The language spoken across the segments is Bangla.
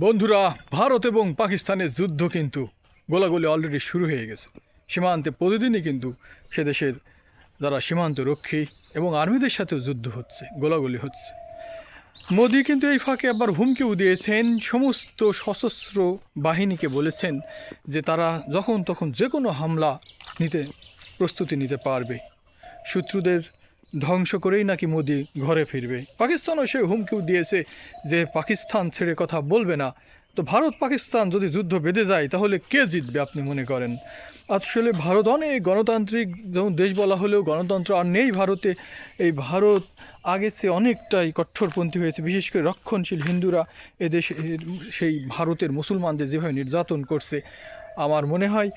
বন্ধুরা, ভারত এবং পাকিস্তানের যুদ্ধ কিন্তু গোলাগুলি অলরেডি শুরু হয়ে গেছে। সীমান্তে প্রতিদিনই কিন্তু সে দেশের যারা সীমান্ত রক্ষী এবং আর্মিদের সাথেও যুদ্ধ হচ্ছে, গোলাগুলি হচ্ছে। মোদি কিন্তু এই ফাঁকে আবার হুমকিও দিয়েছেন। সমস্ত সশস্ত্র বাহিনীকে বলেছেন যে তারা যখন তখন যে কোনো হামলা নিতে, প্রস্তুতি নিতে পারবে। শত্রুদের ধ্বংস করেই নাকি মোদি ঘরে ফিরবে। পাকিস্তানও সে হুমকিও দিয়েছে যে পাকিস্তান ছেড়ে কথা বলবে না। তো ভারত পাকিস্তান যদি যুদ্ধ বেঁধে যায়, তাহলে কে জিতবে আপনি মনে করেন? আসলে ভারত অনেক গণতান্ত্রিক যেমন দেশ বলা হলেও গণতন্ত্র আর নেই ভারতে। এই ভারত আগের চেয়ে অনেকটাই কঠোরপন্থী হয়েছে, বিশেষ করে রক্ষণশীল হিন্দুরা এদেশে সেই ভারতের মুসলমানদের যেভাবে নির্যাতন করছে। আমার মনে হয়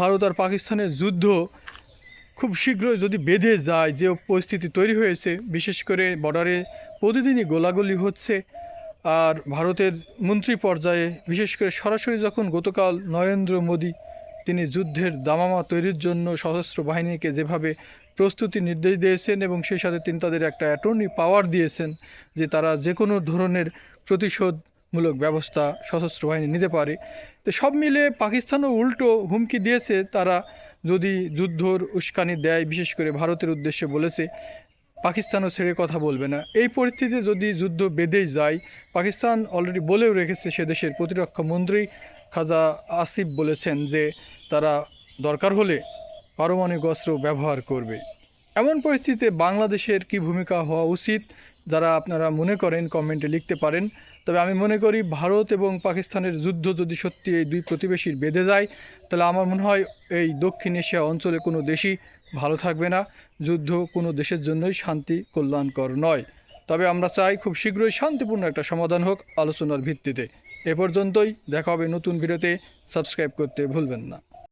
ভারত আর পাকিস্তানের যুদ্ধ খুব শীঘ্রই যদি বেঁধে যায় যে পরিস্থিতি তৈরি হয়েছে, বিশেষ করে বর্ডারে প্রতিদিনই গোলাগুলি হচ্ছে, আর ভারতের মন্ত্রী পর্যায়ে বিশেষ করে সরাসরি যখন গতকাল নরেন্দ্র মোদী তিনি যুদ্ধের দামামা তৈরির জন্য সশস্ত্র বাহিনীকে যেভাবে প্রস্তুতি নির্দেশ দিয়েছেন এবং সেই সাথে তিনি তাদের একটা অ্যাটর্নি পাওয়ার দিয়েছেন যে তারা যে কোনো ধরনের প্রতিশোধমূলক ব্যবস্থা, সশস্ত্র বাহিনী নিতে পারে। তো সব মিলে পাকিস্তানও উল্টো হুমকি দিয়েছে তারা। যদি যুদ্ধর উস্কানি দেয়, বিশেষ করে ভারতের উদ্দেশ্যে বলেছে, পাকিস্তানও ছেড়ে কথা বলবে না। এই পরিস্থিতিতে যদি যুদ্ধ বেঁধেই যায়, পাকিস্তান অলরেডি বলেও রেখেছে সে দেশের প্রতিরক্ষা মন্ত্রী খাজা আসিফ বলেছেন যে তারা দরকার হলে পারমাণবিক অস্ত্র ব্যবহার করবে। এমন পরিস্থিতিতে বাংলাদেশের কি ভূমিকা হওয়া উচিত? যারা আপনারা মনে করেন, কমেন্টে লিখতে পারেন। তবে আমি মনে করি ভারত এবং পাকিস্তানের যুদ্ধ যদি সত্যি এই দুই প্রতিবেশীর বেঁধে যায়, তাহলে আমার মনে হয় এই দক্ষিণ এশিয়া অঞ্চলে কোনো দেশই ভালো থাকবে না। যুদ্ধ কোনো দেশের জন্যই শান্তি কল্যাণকর নয়। তবে আমরা চাই খুব শীঘ্রই শান্তিপূর্ণ একটা সমাধান হোক আলোচনার ভিত্তিতে। এ পর্যন্তই। দেখা হবে নতুন ভিডিওতে। সাবস্ক্রাইব করতে ভুলবেন না।